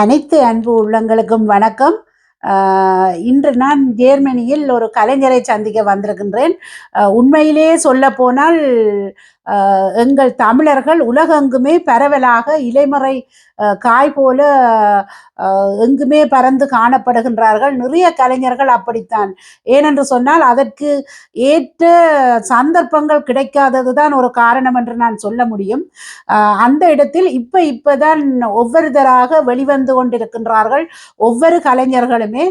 அனைத்து அன்பு உள்ளங்களுக்கும் வணக்கம். இன்று நான் ஜேர்மனியில் ஒரு கலைஞரை சந்திக்க வந்திருக்கின்றேன். உண்மையிலேயே சொல்ல போனால் எங்கள் தமிழர்கள் உலகெங்குமே பரவலாக இலைமறை காய் போல எங்குமே பறந்து காணப்படுகின்றார்கள். நிறைய கலைஞர்கள் அப்படித்தான். ஏனென்று சொன்னால் அதற்கு ஏற்ற சந்தர்ப்பங்கள் கிடைக்காதது தான் ஒரு காரணம் என்று நான் சொல்ல முடியும். அந்த இடத்தில் இப்போ இப்போ தான் ஒவ்வொருதராக வெளிவந்து கொண்டிருக்கின்றார்கள் ஒவ்வொரு கலைஞர்களுமே.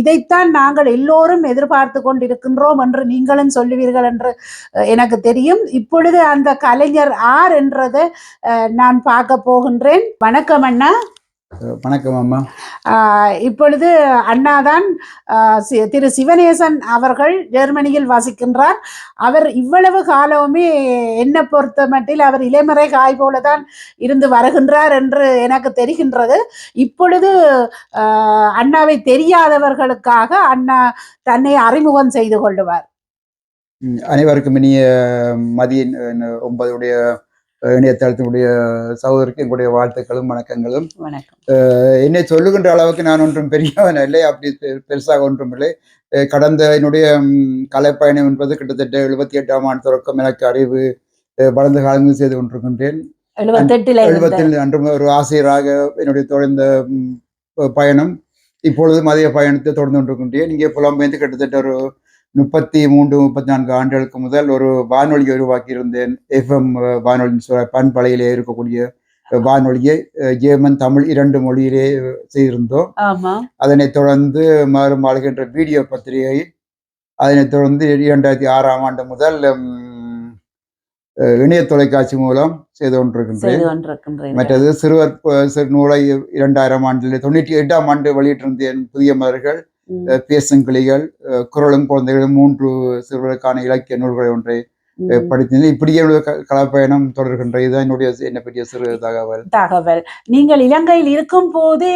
இதைத்தான் நாங்கள் எல்லோரும் எதிர்பார்த்து கொண்டிருக்கின்றோம் என்று நீங்களும் சொல்லுவீர்கள் என்று எனக்கு தெரியும். இப்பொழுது அந்த கலைஞர் ஆர் என்றதை நான் பார்க்க போகின்றேன். வணக்கம் அண்ணா. வணக்கம் அம்மா. இப்பொழுது அண்ணாதான் திரு சிவநேசன் அவர்கள் ஜெர்மனியில் வசிக்கின்றார். அவர் இவ்வளவு காலமுமே என்னை பொறுத்த மட்டில் அவர் இலைமறை காய் போலதான் இருந்து வருகின்றார் என்று எனக்கு தெரிகின்றது. இப்பொழுது அண்ணாவை தெரியாதவர்களுக்காக அண்ணா தன்னை அறிமுகம் செய்து கொள்ளுவார். அனைவருக்கும் இனிய மதிய ஒன்பதுடைய அஹ், இணையதளத்தினுடைய சகோதரிக்கு எங்களுடைய வாழ்த்துக்களும் வணக்கங்களும். என்னை சொல்லுகின்ற அளவுக்கு நான் ஒன்றும் பெரியவன் இல்லை அப்படி பெருசாக ஒன்றும் இல்லை. கடந்த என்னுடைய கலைப்பயணம் என்பது கிட்டத்தட்ட எழுபத்தி எட்டாம் ஆண்டு தொடக்கம் எனக்கு அறிவு வளர்ந்த காலங்கள் செய்து கொண்டிருக்கின்றேன். எழுபத்தில் அன்று ஒரு ஆசிரியராக என்னுடைய தொடர்ந்த பயணம் இப்பொழுது மதிய பயணத்தை தொடர்ந்து கொண்டிருக்கின்றேன். இங்கே புலம்பெயர்ந்து கிட்டத்தட்ட ஒரு முப்பத்தி மூன்று முப்பத்தி நான்கு ஆண்டுகளுக்கு முதல் ஒரு வானொலியை உருவாக்கியிருந்தேன். எஃப்எம் வானொலி பண்பலையிலே இருக்கக்கூடிய வானொலியை அஹ், ஜேர்மன் தமிழ் இரண்டு மொழியிலே செய்திருந்தோம். அதனைத் தொடர்ந்து மாறும் வாழ்கின்ற வீடியோ பத்திரிகை அதனைத் தொடர்ந்து இரண்டாயிரத்தி ஆறாம் ஆண்டு முதல் இணைய தொலைக்காட்சி மூலம் செய்து கொண்டிருக்கின்றேன். மற்றது சிறுவர் நூலை இரண்டாயிரம் ஆண்டில் தொண்ணூற்றி எட்டாம் ஆண்டு வெளியிட்டிருந்தேன். புதிய மலர்கள் ம், அஹ், பேசுங்கிளிகள் அஹ், குரலும் குழந்தைகளும் மூன்று சிறுவருக்கான இலக்கிய நூல்களை ஒன்றை. படித்தேன் இப்படியே கலாப்பயணம் தொடர்கின்ற இதுதான் என்னுடைய என்னை பற்றிய சிறு தகவல். தகவல். நீங்கள் இலங்கையில் இருக்கும் போதே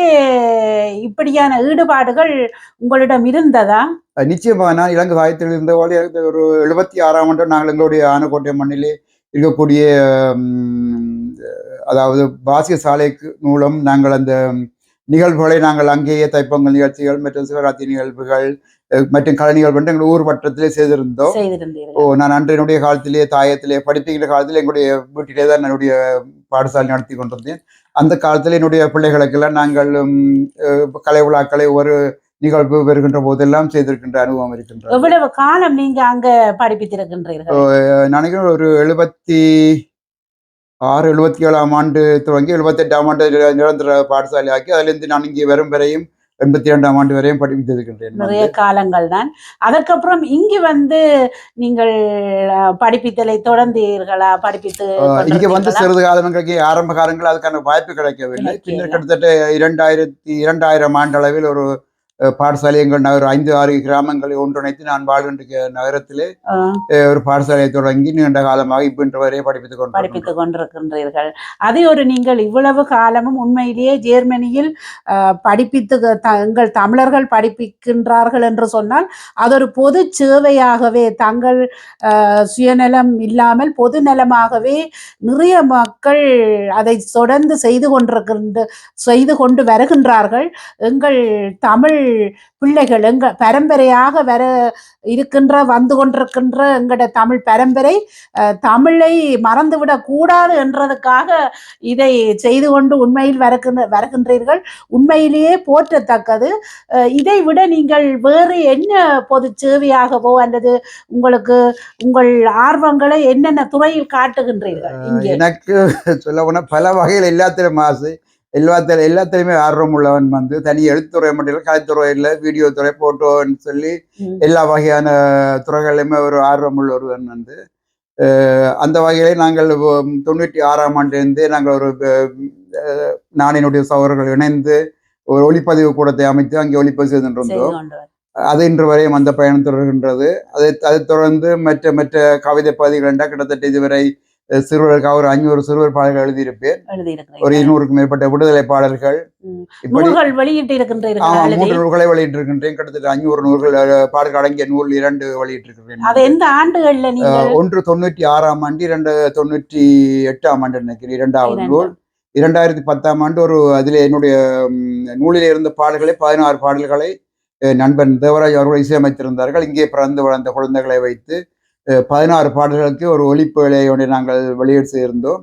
இப்படியான ஈடுபாடுகள் உங்களிடம் இருந்ததா? நிச்சயமாக நான் இலங்கை சாயத்தில் இருந்தவாறு ஒரு எழுபத்தி ஆறாம் ஆண்டு நாங்கள் எங்களுடைய ஆனக்கோட்டை மண்ணிலே இருக்கக்கூடிய அதாவது பாசிய சாலைக்கு மூலம் நாங்கள் அந்த நிகழ்வுகளை நாங்கள் அங்கேயே தைப்பொங்கல் நிகழ்ச்சிகள் மற்றும் சிவராத்திரி நிகழ்வுகள் மற்றும் கலை நிகழ்வு எங்கள் ஊர் வட்டத்திலே செய்திருந்தோம். ஓ நான் அன்று என்னுடைய காலத்திலே தாயத்திலே படிப்புகிற காலத்தில் எங்களுடைய வீட்டிலே தான் என்னுடைய பாடசாலை நடத்தி கொண்டிருந்தேன். அந்த காலத்தில் என்னுடைய பிள்ளைகளுக்கெல்லாம் நாங்கள் கலை விழாக்களை ஒரு நிகழ்வு வருகின்ற போதெல்லாம் செய்திருக்கின்ற அனுபவம் இருக்கின்றது. எவ்வளவு காலம் நீங்க அங்க படிப்பித்திருக்கின்றீர்கள்? நினைக்கிறேன் ஒரு எழுபத்தி ஆறு எழுபத்தி ஏழாம் ஆண்டு துவங்கி எழுபத்தெட்டாம் ஆண்டு நிர- நிரந்தர பாடசாலை ஆக்கி அதிலிருந்து நான் இங்கே வரும் வரையும் எண்பத்தி இரண்டாம் ஆண்டு வரையும் படிப்பித்திருக்கின்றேன் நிறைய காலங்கள் தான் அதற்கப்புறம் இங்கு வந்து நீங்கள் படிப்பித்தலை தொடர்ந்தீர்களா படிப்பித்து இங்க வந்து? சிறிது காலம் எங்களுக்கு ஆரம்ப காலங்கள் அதுக்கான வாய்ப்பு கிடைக்கவில்லை கிடைக்கவில்லை. பின்னர் கிட்டத்தட்ட இரண்டாயிரத்தி இரண்டாயிரம் ஆண்டு அளவில் ஒரு அஹ், பாடசாலை எங்கள் நகர் ஐந்து ஆறு கிராமங்களை ஒன்றிணைத்து நான் வாழ்கின்ற நகரத்திலே ஒரு பாடசாலையை தொடங்கி நீண்ட காலமாக இப்போ வரை படிப்பித்துக் கொண்டு படிப்பித்துக் கொண்டிருக்கின்றீர்கள் அதை ஒரு நீங்கள் இவ்வளவு காலமும் உண்மையிலேயே ஜெர்மனியில் படிப்பித்து எங்கள் தமிழர்கள் படிப்பிக்கின்றார்கள் என்று சொன்னால் அது ஒரு பொது சேவையாகவே தங்கள் சுயநலம் இல்லாமல் பொது நலமாகவே நிறைய மக்கள் அதை தொடர்ந்து செய்து கொண்டிருக்கின்ற செய்து கொண்டு வருகின்றார்கள் எங்கள் தமிழ் பிள்ளைகள் எங்க பரம்பரையாக வர இருக்கின்ற வந்து கொண்டிருக்கின்ற எங்களோட தமிழ் பரம்பரை தமிழை மறந்துவிடக் கூடாது என்றதுக்காக இதை செய்து கொண்டு உண்மையில் வருகின்ற வருகின்றீர்கள் உண்மையிலேயே போற்றத்தக்கது. இதை விட நீங்கள் வேறு என்ன பொது சேவையாகவோ அல்லது உங்களுக்கு உங்கள் ஆர்வங்களை என்னென்ன துறையில் காட்டுகின்றீர்கள்? எனக்கு சொல்ல போனால் பல வகையில் எல்லாத்திலும் ஆசை. எல்லாத்தில எல்லாத்திலுமே ஆர்வம் உள்ளவன் வந்து தனி எழுத்துறை மட்டும் இல்லை கலைத்துறையில் வீடியோ துறை போட்டோன்னு சொல்லி. எல்லா வகையான துறைகளிலுமே ஒரு ஆர்வம் உள்ள ஒருவன் வந்து. அந்த வகையிலே நாங்கள் தொண்ணூற்றி ஆறாம் ஆண்டிலிருந்தே நாங்கள் ஒரு அஹ், நான் என்னுடைய சகோதரர்கள் இணைந்து ஒரு ஒளிப்பதிவு கூடத்தை அமைத்து அங்கே ஒளிப்பதிவு செய்து வர- அது இன்று வரையும் அந்த பயணம் தொடர்கின்றது. அதை அதைத் தொடர்ந்து மற்ற மற்ற கவிதை என்றால் கிட்டத்தட்ட இதுவரை சிறுவர்களுக்காக ஒரு ஐநூறு சிறுவர் பாடல்கள் எழுதியிருப்பேன். ஒரு இருநூறுக்கும் மேற்பட்ட விடுதலை பாடல்கள். ம். இப்படி நூல்கள் வெளியிட்டு மூன்று நூல்களை வெளியிட்டிருக்கின்றேன். கிட்டத்தட்ட ஐநூறு நூல்கள் பாடல்கள் அடங்கிய நூல் இரண்டு வெளியிட்டிருக்கின்றேன் ஒன்று தொண்ணூற்றி ஆறாம் ஆண்டு இரண்டு தொண்ணூற்றி எட்டாம் ஆண்டு நினைக்கிறேன் இரண்டாவது இரண்டு. நூல். இரண்டாயிரத்தி பத்தாம் ஆண்டு ஒரு அதில் என்னுடைய நூலில் இருந்த பாடல்களை பதினாறு பாடல்களை நண்பன் தேவராஜ் அவர்கள் இசையமைத்திருந்தார்கள். இங்கே பிறந்து வளர்ந்த குழந்தைகளை வைத்து பதினாறு பாடல்களுக்கு ஒரு ஒலிப்பேழை ஒன்றை நாங்கள் வெளியீடு செய்திருந்தோம்.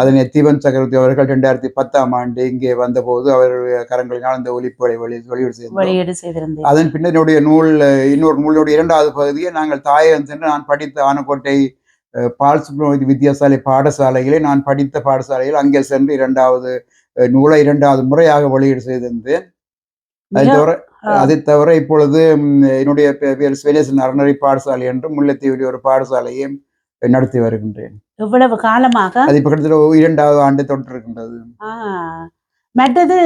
அதனை தீபன் சக்கரவர்த்தி அவர்கள் ரெண்டாயிரத்தி பத்தாம் ஆண்டு இங்கே வந்தபோது அவருடைய கரங்களினால் அந்த ஒலிப்பேழை வெளி வெளியீடு செய்திருந்தேன் அதன் பின்னர் என்னுடைய நூல் இன்னொரு நூலுடைய இரண்டாவது பகுதியை நாங்கள் தாயகம் சென்று நான் படித்த ஆனக்கோட்டை பால் சுப்ரமணிய வித்தியாசாலை பாடசாலையிலே நான் படித்த பாடசாலையில் அங்கே சென்று இரண்டாவது நூலை இரண்டாவது முறையாக வெளியீடு செய்திருந்தேன் அதை தவிர. அதை தவிர இப்பொழுது என்னுடைய ஸ்வெலேசன் அறநெறி பாடசாலை என்றும் முல்லைத்தீவில் ஒரு பாடசாலையும் நடத்தி வருகின்றேன். இவ்வளவு காலமாக? அது இப்போ கிட்டத்தட்ட இரண்டாவது ஆண்டு தொட்டிருக்கின்றது. ஆ, மற்றது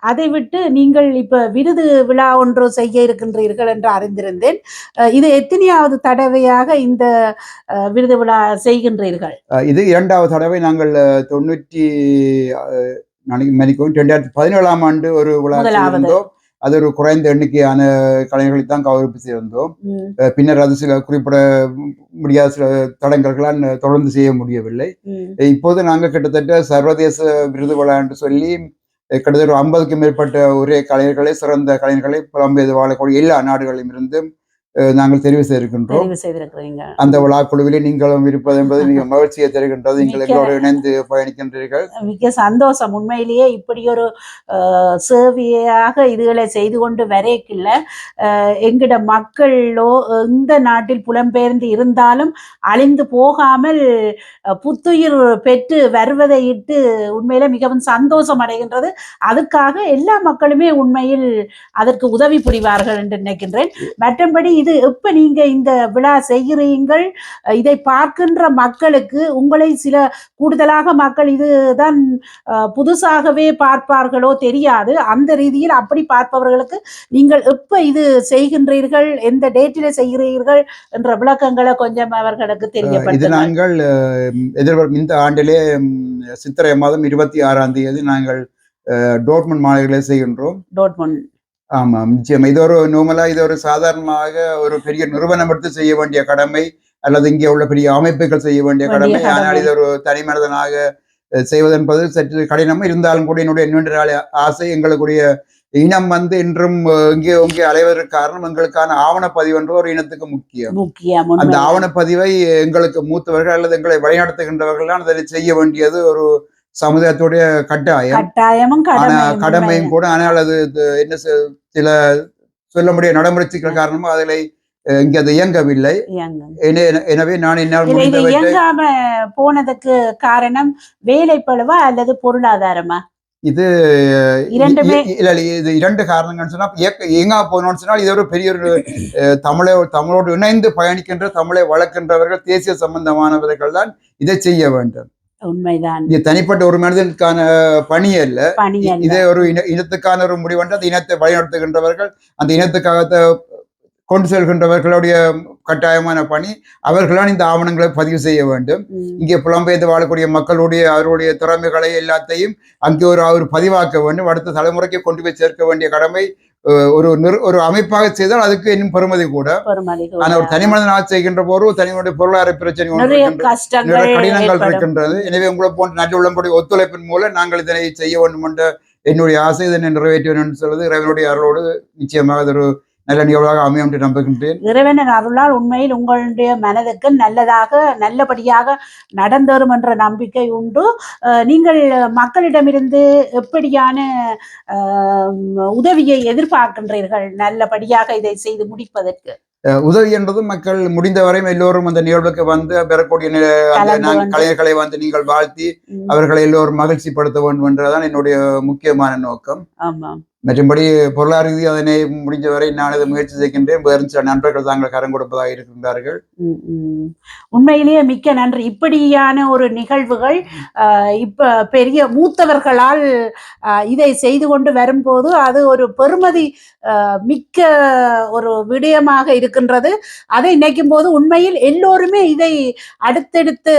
அதை விட்டு நீங்கள் இப்ப விருது விழா ஒன்று செய்ய இருக்கின்றீர்கள் என்று அறிந்திருந்தேன். இது எத்தனையாவது தடவையாக இந்த விருது விழா செய்கின்றீர்கள்? இது இரண்டாவது தடவை நாங்கள் தொண்ணூற்றி மணிக்கும் ரெண்டாயிரத்தி பதினேழாம் ஆண்டு ஒரு விழா முதலாவது. அது ஒரு குறைந்த எண்ணிக்கையான கலைஞர்களை தான் கௌரவிப்பு செய்திருந்தோம். பின்னர் அது சில குறிப்பிட முடியாத சில தடங்கல்களால் தொடர்ந்து செய்ய முடியவில்லை. இப்போது நாங்கள் கிட்டத்தட்ட சர்வதேச விருது விழா என்று சொல்லி கிட்டத்தட்ட ஒரு ஐம்பதுக்கும் மேற்பட்ட ஒரே கலைஞர்களை சிறந்த கலைஞர்களை புலம்பெயர்ந்து வாழக்கூடிய எல்லா நாடுகளிலும் இருந்தும் நாங்கள் தெரிவு செய்திருக்கின்றோம். அந்த விழா குழுவிலே நீங்களும் இருப்பது என்பது மிக மகிழ்ச்சியை தருகின்றது. நீங்கள் எங்களோடு இணைந்து பயணிக்கின்றீர்கள். மிக சந்தோஷம். உண்மையிலேயே இப்படி ஒரு சேவையாக இதுகளை செய்து கொண்டு வரைக்கில்ல எங்கிட மக்களோ எந்த நாட்டில் புலம்பெயர்ந்து இருந்தாலும் அழிந்து போகாமல் புத்துயிர் பெற்று வருவதை இட்டு உண்மையில மிகவும் சந்தோஷம் அடைகின்றது. அதுக்காக எல்லா மக்களுமே உண்மையில் அதற்கு உதவி புரிவார்கள் என்று நினைக்கின்றேன். மற்றபடி இது எப்ப நீங்க இந்த விழா செய்கிறீங்கள்? இதை பார்க்கின்ற மக்களுக்கு உங்களை சில கூடுதலாக மக்கள் இதுதான் புதுசாகவே பார்ப்பார்களோ தெரியாது. அந்த ரீதியில் அப்படி பார்ப்பவர்களுக்கு நீங்கள் எப்ப இது செய்கின்றீர்கள்? எந்த டேட்டில செய்கிறீர்கள்? என்ற விளக்கங்களை கொஞ்சம் அவர்களுக்கு இது தெரியப்படுத்துங்கள். நாங்கள் எதிர்வரும் இந்த ஆண்டிலே சித்திரை மாதம் இருபத்தி ஆறாம் தேதி நாங்கள் அஹ், டோர்ட்மண்ட் மாநிலங்களை செய்கின்றோம். டோட்மண்ட் ஆமாம் நிச்சயம் இது ஒரு நோமலா இது ஒரு சாதாரணமாக ஒரு பெரிய நிறுவனம் எடுத்து செய்ய வேண்டிய கடமை அல்லது இங்கே உள்ள பெரிய அமைப்புகள் செய்ய வேண்டிய கடமை ஆனால். இது ஒரு தனி மனிதனாக செய்வதென்பது சற்று கடினம் இருந்தாலும் கூட என்னுடைய நீண்ட ஆசை எங்களுடைய இனம் வந்து இன்றும் இங்கே இங்கே அலைவதற்கு காரணம் எங்களுக்கான ஆவணப்பதிவு என்ற ஒரு இனத்துக்கு முக்கியம் அந்த. ஆவணப்பதிவை எங்களுக்கு மூத்தவர்கள் அல்லது எங்களை வழிநடத்துகின்றவர்கள் தான் அதை செய்ய வேண்டியது ஒரு சமுதாயத்துடைய கட்டாயம் கட்டாயமும் கடமையும். கூட ஆனால் அது என்ன சில சொல்ல முடிய நடைமுறை சிக்கல் காரணமா அதில் இங்கே அது இயங்கவில்லை இயங்கு. என- எனவே நான் என்னால் இயங்காம போனதுக்கு காரணம் வேலை பழுவா அல்லது பொருளாதாரமா இது இரண்டுமே இல்ல இது இரண்டு காரணங்கள்னு சொன்னா இயங்கா போனோம்னு சொன்னால் இது ஒரு பெரிய ஒரு தமிழை தமிழோடு இணைந்து பயணிக்கின்ற தமிழை வளர்க்கின்றவர்கள் தேசிய சம்பந்தமானவர்கள் தான் இதை செய்ய வேண்டும் உண்மைதான் இது தனிப்பட்ட ஒரு மனிதனுக்கான பணி அல்ல. இதே ஒரு இன இனத்துக்கான ஒரு முடிவென்று அந்த இனத்தை வழிநடத்துகின்றவர்கள் அந்த இனத்துக்காக கொண்டு செல்கின்றவர்களுடைய கட்டாயமான பணி அவர்களால் இந்த ஆவணங்களை பதிவு செய்ய வேண்டும். இங்கே புலம்பெயர்ந்து வாழக்கூடிய மக்களுடைய அவருடைய திறமைகளை எல்லாத்தையும் அங்கே ஒரு அவர் பதிவாக்க வேண்டும் அடுத்த தலைமுறைக்கு கொண்டு போய் சேர்க்க வேண்டிய கடமை ஒரு ஒரு அமைப்பாக செய்தால் அதுக்கு இன்னும் பெருமதி கூட. ஆனால் ஒரு தனி மனிதனாக செய்கின்ற போது தனிமனுடைய பொருளாதார பிரச்சனை கடினங்கள். இருக்கின்றது எனவே உங்களை போன்ற நல்ல உள்ளங்களுடைய ஒத்துழைப்பின் மூலம் நாங்கள் இதனை செய்ய வேண்டும் என்ற என்னுடைய ஆசை இதனை நிறைவேற்ற வேண்டும் என்று சொல்வது இறைவனுடைய அருளோடு நிச்சயமாக ஒரு நல்ல நிகழ்வாக அமையும் என்று நம்புகின்றேன். இறைவனின் அருளால் உண்மையில் உங்களுடைய மனதுக்கு நல்லதாக நல்லபடியாக நடந்தேறும் என்ற நம்பிக்கை உண்டு. நீங்கள் மக்களிடமிருந்து எப்படியான உதவியை எதிர்பார்க்கின்றீர்கள்? நல்லபடியாக இதை செய்து முடிப்பதற்கு. உதவி என்பது மக்கள் முடிந்தவரையும் எல்லோரும் அந்த நிகழ்வுக்கு வந்து பெறக்கூடிய. கலைஞர்களை வந்து நீங்கள் வாழ்த்தி அவர்களை எல்லோரும் மகிழ்ச்சிப்படுத்த வேண்டும் என்றதான் என்னுடைய முக்கியமான நோக்கம். ஆமாம். மற்றும்படி பொருளாதார ரீதி அதனை முடிஞ்சவரை நான் இதை முயற்சி செய்கின்றேன். வேறு சில நண்பர்கள் தாங்கள் கரம் கொடுப்பதாக இருக்கின்றார்கள். உண்மையிலேயே மிக்க நன்றி. இப்படியான ஒரு நிகழ்வுகள் ஆஹ், இப்ப பெரிய மூத்தவர்களால் இதை செய்து கொண்டு வரும்போது அது ஒரு பெருமதி ஆஹ், மிக்க ஒரு விடயமாக இருக்கின்றது. அதை நினைக்கும் போது உண்மையில் எல்லோருமே இதை அடுத்தடுத்து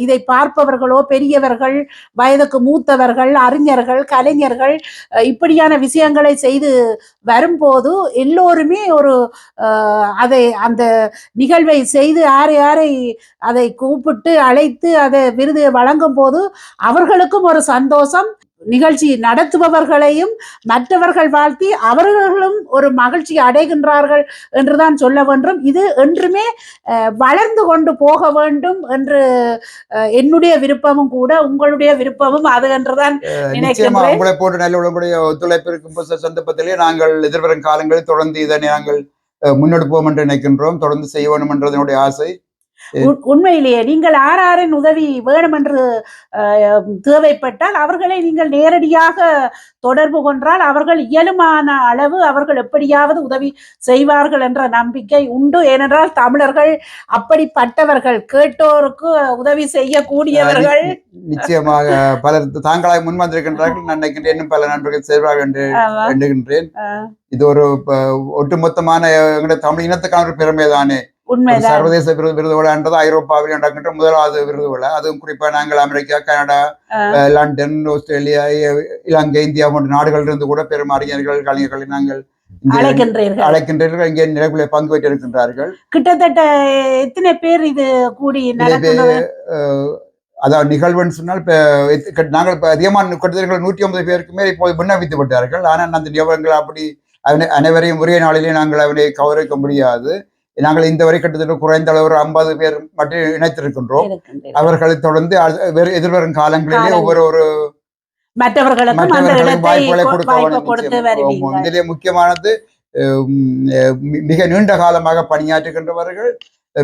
இதை பார்ப்பவர்களோ பெரியவர்கள் வயதுக்கு மூத்தவர்கள் அறிஞர்கள் கலைஞர்கள் இப்படியான விஷயம் விஷயங்களை செய்து வரும்போது எல்லோருமே ஒரு அஹ், அதை அந்த நிகழ்வை செய்து யாரை யாரை அதை கூப்பிட்டு அழைத்து அதை விருது வழங்கும் போது அவர்களுக்கும் ஒரு சந்தோஷம். நிகழ்ச்சி நடத்துபவர்களையும் மற்றவர்கள் வாழ்த்தி அவர்களும் ஒரு மகிழ்ச்சி அடைகின்றார்கள் என்றுதான் சொல்ல வேண்டும். இது என்றுமே வளர்ந்து கொண்டு போக வேண்டும் என்று என்னுடைய விருப்பமும் கூட உங்களுடைய விருப்பமும் அது என்றுதான் நிச்சயமா நினைக்கின்றேன். உங்களை போட்டு நல்ல உங்களுடைய ஒத்துழைப்பு இருக்கும் சந்தர்ப்பத்திலே நாங்கள் எதிர்வரும் காலங்களில் தொடர்ந்து இதனை நாங்கள் முன்னெடுப்போம் என்று நினைக்கின்றோம். தொடர்ந்து செய்ய வேண்டும் என்றதனுடைய ஆசை. உண்மையிலேயே நீங்கள் ஆர்ஆரின் உதவி வேணும் என்று அஹ், தேவைப்பட்டால் அவர்களை நீங்கள் நேரடியாக தொடர்பு கொண்டால் அவர்கள் இயலுமான அளவு அவர்கள் எப்படியாவது உதவி செய்வார்கள் என்ற நம்பிக்கை உண்டு. ஏனென்றால் தமிழர்கள் அப்படிப்பட்டவர்கள். கேட்டோருக்கு உதவி செய்யக்கூடியவர்கள். நிச்சயமாக பலர் தாங்களாக முன் வந்திருக்கின்றார்கள் நான் நினைக்கின்றேன் இன்னும் பல நண்பர்கள் செய்வார்கள் என்று. எண்ணுகின்றேன். இது ஒரு ஒட்டுமொத்தமான எங்களுடைய தமிழ் இனத்துக்கான ஒரு பெருமை தானே ஒரு உண்மைதான். சர்வதேச விருது விருது விழான்றது ஐரோப்பாவில் நடக்கின்ற முதலாவது விருது விழா. அதுவும் குறிப்பா நாங்கள் America Canada London Australia Ilangai India போன்ற நாடுகளில் இருந்து கூட பெரும் அறிஞர்கள் கலைஞர்களை நாங்கள் அழைக்கின்றீர்கள். அழைக்கின்றீர்கள். இங்கே நிகழ்வுகளை பங்கு பெற்றிருக்கின்றார்கள் கிட்டத்தட்ட எத்தனை பேர் இது கூடி அதாவது நிகழ்வுன்னு சொன்னால் இப்ப நாங்கள் இப்ப அதிகமான கிட்டத்தட்ட நூற்றி ஐம்பது பேருக்கு மேல் இப்போது விண்ணப்பித்து விட்டார்கள். ஆனால் அந்த நியமனங்கள் அப்படி அவனை- அனைவரையும் ஒரே நாளிலே நாங்கள் அவனை கௌரவிக்க முடியாது. நாங்கள் இந்த வரை கிட்டத்தட்ட குறைந்த அளவு ஐம்பது பேர் மட்டும் இணைத்திருக்கின்றோம். அவர்களை தொடர்ந்து எதிர்வரும் காலங்களிலே காலங்கள். ஒவ்வொரு ஒரு மற்றவர்களுக்கும் முக்கியமானது மிக நீண்ட காலமாக பணியாற்றுகின்றவர்கள்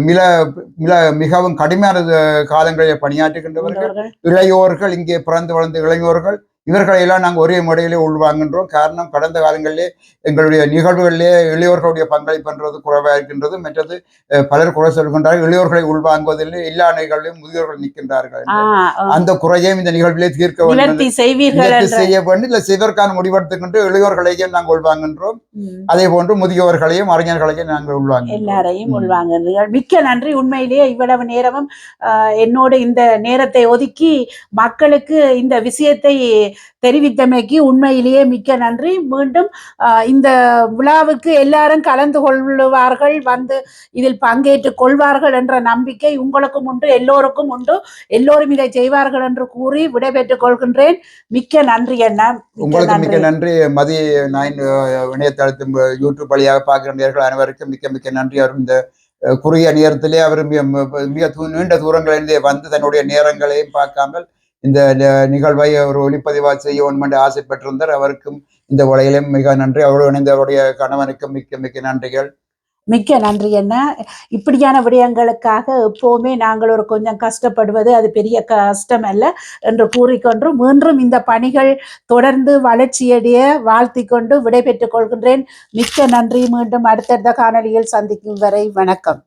மிக மிக மிகவும் கடுமையான காலங்களில் பணியாற்றுகின்றவர்கள். இளையோர்கள் இங்கே பிறந்து வளர்ந்த இளையோர்கள் இவர்களை எல்லாம் நாங்கள் ஒரே முறையிலே உள்வாங்கின்றோம் காரணம் கடந்த காலங்களிலே எங்களுடைய நிகழ்வுகளிலே இளையோர்களுடைய பங்களிப்பு என்றது குறைவாக இருக்கின்றது. மற்றது பலர் குறை சொல்கின்றார்கள். இளையோர்களை உள்வாங்குவதில் எல்லா நிகழ்வுகளிலும் முதியோர்கள் நிற்கின்றார்கள். அந்த குறையையும் இந்த நிகழ்விலே தீர்க்க வேண்டும். செய்ய வேண்டும். இல்லை செய்வதற்கான முடிவெடுத்துக்கொண்டு இளையோர்களையும் நாங்கள் உள்வாங்கின்றோம். அதே போன்று முதியோர்களையும் அறிஞர்களையும் நாங்கள் உள்வாங்கின்றோம் எல்லாரையும். உள்வாங்குறீர்கள் மிக்க நன்றி. உண்மையிலேயே இவ்வளவு நேரமும் என்னோடு இந்த நேரத்தை ஒதுக்கி மக்களுக்கு இந்த விஷயத்தை தெரிவித்தமைக்கு உண்மையிலேயே மிக்க நன்றி. மீண்டும் இந்த விழாவுக்கு எல்லாரும் கலந்து கொள்வார்கள் வந்து இதில் பங்கேற்றுக் கொள்வார்கள் என்ற நம்பிக்கை உங்களுக்கும் உண்டு எல்லோருக்கும் உண்டு. எல்லோரும் இதை செய்வார்கள் என்று கூறி விடைபெற்றுக் கொள்கின்றேன். மிக்க நன்றி மிக்க உங்களுக்கு மிக்க நன்றி. மதி நைன் இணையதளத்தின் யூடியூப் வழியாக பார்க்கிற நேர்கள் அனைவருக்கும் மிக்க மிக்க நன்றி. அவர் இந்த குறுகிய நேரத்திலே அவர் மிக நீண்ட தூரங்களிலிருந்தே வந்து தன்னுடைய நேரங்களையும் பார்க்காமல் இந்த நிகழ்வை ஒரு ஒளிப்பதிவா செய்ய வேண்டும் என்று ஆசைப்பட்டிருந்தார் அவருக்கும் இந்த உலகிலும் மிக நன்றி. அவரோடு இணைந்த அவருடைய கணவனுக்கும் மிக்க மிக்க நன்றிகள். மிக்க நன்றி என்ன இப்படியான விடயங்களுக்காக எப்போவுமே நாங்கள் ஒரு கொஞ்சம் கஷ்டப்படுவது அது பெரிய கஷ்டம் அல்ல என்று கூறிக்கொண்டு மீண்டும் இந்த பணிகள் தொடர்ந்து வளர்ச்சியடைய வாழ்த்தி கொண்டு விடைபெற்றுக் கொள்கின்றேன். மிக்க நன்றி. மீண்டும் அடுத்தடுத்த காணொளியில் சந்திக்கும் வரை வணக்கம்.